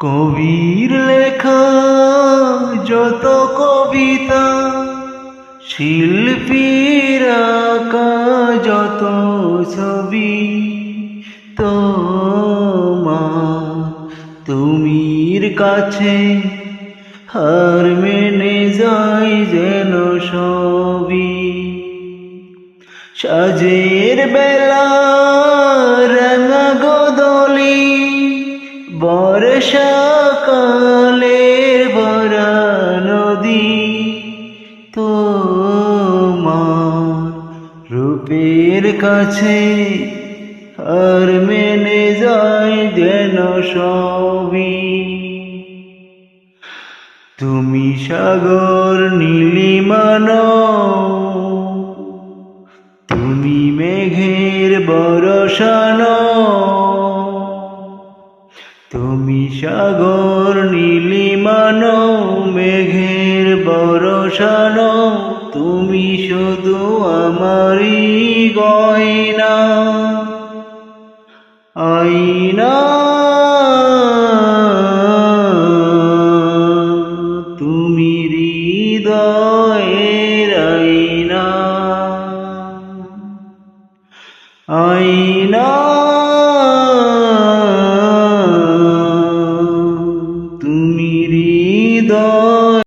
কবির লেখা, যত কবিতা, শিল্পীর যত ছবি, তোমার তুমির কাছে হার মেনে যাই যেন সবই। সাজের বেলা বর্ষাকালের ভরা নদী, তোমার রূপের কাছে আর মেনে যায় যেন সবই। তুমি সাগর নীলিমানো, তুমি মেঘের বরসানো তুমি সাগর নীলিমানো মেঘের বরসানো তুমি শুধু আমারই গয়না। আইনা তুমি হৃদয়ের আইনা। আইনা তুমি হৃদয়